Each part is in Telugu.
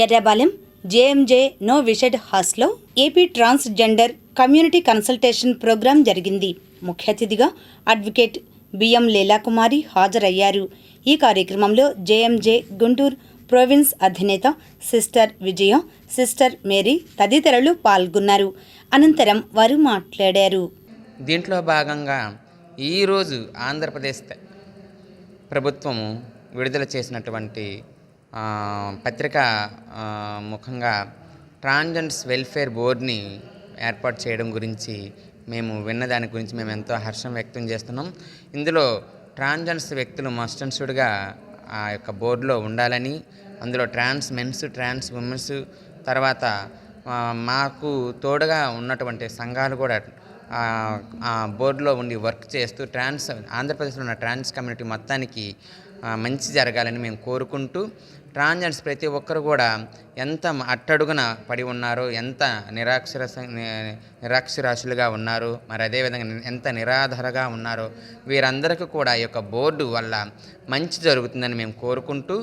Errabalem JMJ no విషెడ్ హాస్లో AP transgender community consultation program జరిగింది. ముఖ్య అతిథిగా అడ్వకేట్ బిఎం లీలాకుమారి హాజరయ్యారు. ఈ కార్యక్రమంలో జేఎంజే గుంటూరు ప్రొవిన్స్ అధినేత సిస్టర్ విజయ సిస్టర్ మేరీ తదితరులు పాల్గొన్నారు. అనంతరం వారు మాట్లాడారు. దీంట్లో భాగంగా ఈరోజు ఆంధ్రప్రదేశ్ ప్రభుత్వము విడుదల చేసినటువంటి పత్రిక ముఖంగా ట్రాన్జెండర్స్ వెల్ఫేర్ బోర్డ్ని ఏర్పాటు చేయడం గురించి మేము విన్న దాని గురించి మేము ఎంతో హర్షం వ్యక్తం చేస్తున్నాం. ఇందులో ట్రాన్జెండర్స్ వ్యక్తులు మస్ట్ ఆ యొక్క బోర్డులో ఉండాలని అందులో ట్రాన్స్ మెన్స్ ట్రాన్స్ ఉమెన్స్ తర్వాత మాకు తోడుగా ఉన్నటువంటి సంఘాలు కూడా బోర్డులో ఉండి వర్క్ చేస్తూ ట్రాన్స్ ఆంధ్రప్రదేశ్లో ఉన్న ట్రాన్స్ కమ్యూనిటీ మొత్తానికి మంచి జరగాలని మేము కోరుకుంటూ ట్రాన్జెండర్స్ ప్రతి ఒక్కరు కూడా ఎంత అట్టడుగున పడి ఉన్నారో ఎంత నిరాక్షర నిరాక్షరాశులుగా ఉన్నారు మరి అదేవిధంగా ఎంత నిరాధారగా ఉన్నారో వీరందరికీ కూడా ఈ యొక్క బోర్డు వల్ల మంచి జరుగుతుందని మేము కోరుకుంటూ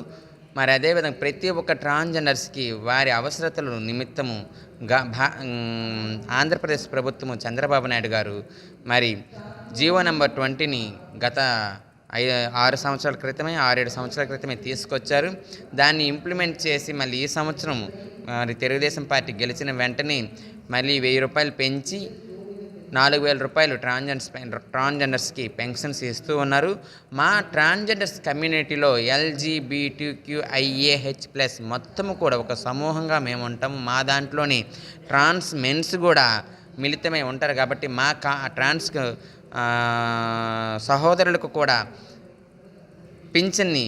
మరి అదేవిధంగా ప్రతి ఒక్క ట్రాన్స్జెండర్స్కి వారి అవసరతల నిమిత్తము గా భా ఆంధ్రప్రదేశ్ ప్రభుత్వము చంద్రబాబు నాయుడు గారు మరి జీవో నెంబర్ ట్వంటీని గత ఐదు ఆరు సంవత్సరాల క్రితమే ఆరేడు సంవత్సరాల క్రితమే తీసుకొచ్చారు. దాన్ని ఇంప్లిమెంట్ చేసి మళ్ళీ ఈ సంవత్సరం మరి తెలుగుదేశం పార్టీ గెలిచిన వెంటనే మళ్ళీ వెయ్యి రూపాయలు పెంచి నాలుగు వేల రూపాయలు ట్రాన్జెండర్స్ ట్రాన్జెండర్స్కి పెన్షన్స్ ఇస్తూ ఉన్నారు. మా ట్రాన్జెండర్స్ కమ్యూనిటీలో ఎల్జీబీటీక్యూఐఏహెచ్ ప్లస్ మొత్తము కూడా ఒక సమూహంగా మేము ఉంటాము. మా దాంట్లోని ట్రాన్స్ మెన్స్ కూడా మిళితమై ఉంటారు కాబట్టి మా కా ట్రాన్స్ సహోదరులకు కూడా పింఛన్ని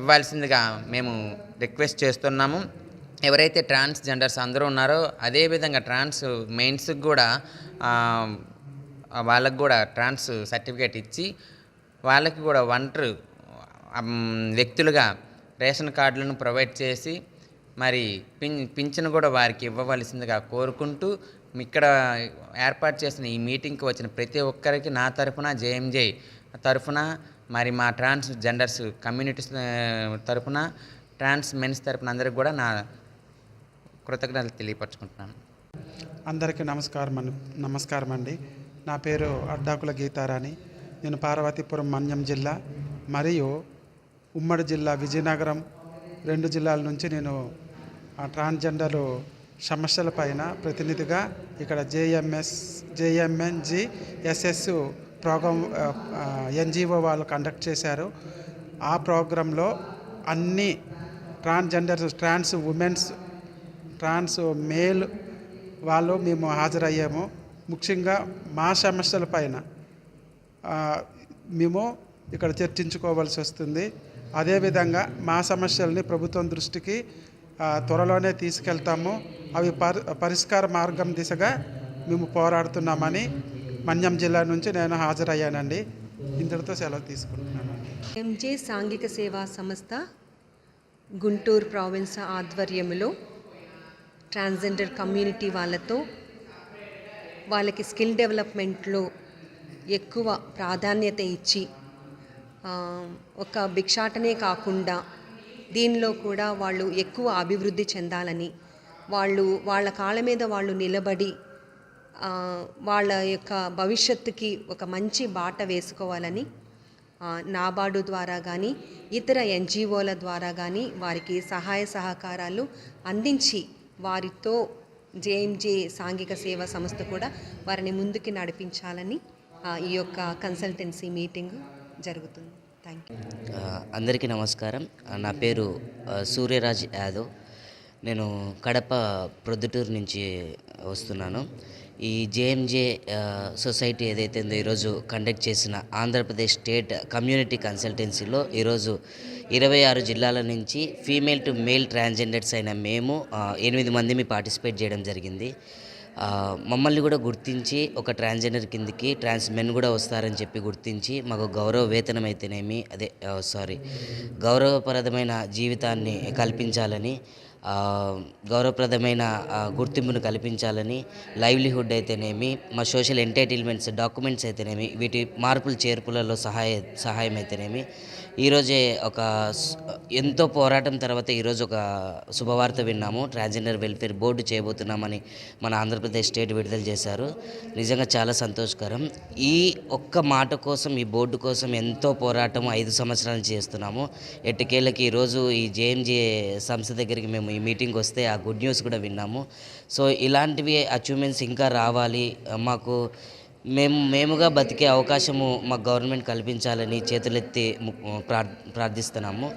ఇవ్వాల్సిందిగా మేము రిక్వెస్ట్ చేస్తున్నాము. ఎవరైతే ట్రాన్స్ జెండర్స్ అందరూ ఉన్నారో అదేవిధంగా ట్రాన్స్ మెయిన్స్కి కూడా వాళ్ళకు కూడా ట్రాన్స్ సర్టిఫికేట్ ఇచ్చి వాళ్ళకి కూడా ఒంటరి వ్యక్తులుగా రేషన్ కార్డులను ప్రొవైడ్ చేసి మరి పిన్ పింఛను కూడా వారికి ఇవ్వవలసిందిగా కోరుకుంటూ ఇక్కడ ఏర్పాటు చేసిన ఈ మీటింగ్కి వచ్చిన ప్రతి ఒక్కరికి నా తరఫున జేఎంజే తరఫున మరి మా ట్రాన్స్ జెండర్స్ కమ్యూనిటీస్ తరఫున ట్రాన్స్ మెన్స్ తరఫున అందరికి కూడా నా కృతజ్ఞతలు తెలియపరచుకుంటున్నాను. అందరికీ నమస్కారం నమస్కారం అండి. నా పేరు అడ్డాకుల గీతారాణి. నేను పార్వతీపురం మన్యం జిల్లా మరియు ఉమ్మడి జిల్లా విజయనగరం రెండు జిల్లాల నుంచి నేను ఆ సమస్యల పైన ప్రతినిధిగా ఇక్కడ JMS JMNG SS program NGO వాళ్ళు కండక్ట్ చేశారు. ఆ ప్రోగ్రాంలో అన్ని transgenders trans womens trans male వాళ్ళు మేము హాజరయ్యాము. ముఖ్యంగా మా సమస్యల పైన మేము ఇక్కడ చర్చించుకోవాల్సి వస్తుంది. అదేవిధంగా మా సమస్యల్ని ప్రభుత్వం దృష్టికి త్వరలోనే తీసుకెళ్తాము. అవి పరి పరిష్కార మార్గం దిశగా మేము పోరాడుతున్నామని మన్యం జిల్లా నుంచి నేను హాజరయ్యానండి. ఇంతటితో సెలవు తీసుకుంటున్నాను. ఎంజే సాంఘిక సేవా సంస్థ గుంటూరు ప్రావిన్స్ ఆధ్వర్యంలో ట్రాన్స్జెండర్ కమ్యూనిటీ వాళ్ళతో వాళ్ళకి స్కిల్ డెవలప్మెంట్లో ఎక్కువ ప్రాధాన్యత ఇచ్చి ఒక భిక్షాటనే కాకుండా దీనిలో కూడా వాళ్ళు ఎక్కువ అభివృద్ధి చెందాలని వాళ్ళు వాళ్ళ కాళ్ళ మీద వాళ్ళు నిలబడి వాళ్ళ యొక్క భవిష్యత్తుకి ఒక మంచి బాట వేసుకోవాలని నాబార్డు ద్వారా కానీ ఇతర ఎన్జిఓల ద్వారా కానీ వారికి సహాయ సహకారాలు అందించి వారితో జేఎంజే సాంఘిక సేవా సంస్థ కూడా వారిని ముందుకి నడిపించాలని ఈ యొక్క కన్సల్టెన్సీ మీటింగ్ జరుగుతుంది. థ్యాంక్ యూ అందరికీ నమస్కారం. నా పేరు సూర్యరాజ్ యాదవ్. నేను కడప ప్రొద్దుటూరు నుంచి వస్తున్నాను. ఈ జేఎంజే సొసైటీ ఏదైతే ఉందో ఈరోజు కండక్ట్ చేసిన ఆంధ్రప్రదేశ్ స్టేట్ కమ్యూనిటీ కన్సల్టెన్సీలో ఈరోజు ఇరవై ఆరు జిల్లాల నుంచి ఫీమేల్ టు మేల్ ట్రాన్స్జెండర్స్ అయిన మేము ఎనిమిది మందిని పార్టిసిపేట్ చేయడం జరిగింది. మమ్మల్ని కూడా గుర్తించి ఒక ట్రాన్స్జెండర్ కిందికి ట్రాన్స్ మెన్ కూడా వస్తారని చెప్పి గుర్తించి మాకు గౌరవ వేతనం అయితేనేమి అదే సారీ గౌరవప్రదమైన జీవితాన్ని కల్పించాలని గౌరవప్రదమైన గుర్తింపును కల్పించాలని లైవ్లీహుడ్ అయితేనేమి మా సోషల్ ఎంటర్టైన్మెంట్స్ డాక్యుమెంట్స్ అయితేనేమి వీటి మార్పులు చేర్పులలో సహాయ సహాయం అయితేనేమి ఈరోజే ఒక ఎంతో పోరాటం తర్వాత ఈరోజు ఒక శుభవార్త విన్నాము. ట్రాన్స్జెండర్ వెల్ఫేర్ బోర్డు చేయబోతున్నామని మన ఆంధ్రప్రదేశ్ స్టేట్ విడుదల చేశారు. నిజంగా చాలా సంతోషకరం. ఈ ఒక్క మాట కోసం ఈ బోర్డు కోసం ఎంతో పోరాటం ఐదు సంవత్సరాలు చేస్తున్నాము. ఎట్టుకేళ్ళకి ఈరోజు ఈ జేఎంజే సంస్థ దగ్గరికి మేము ఈ మీటింగ్ వస్తే ఆ గుడ్ న్యూస్ కూడా విన్నాము. సో ఇలాంటివి అచీవ్మెంట్స్ ఇంకా రావాలి. మాకు మేము మేముగా బతికే అవకాశము మాకు గవర్నమెంట్ కల్పించాలని చేతులెత్తి ము- ప్రార్ ప్రార్థిస్తున్నాము.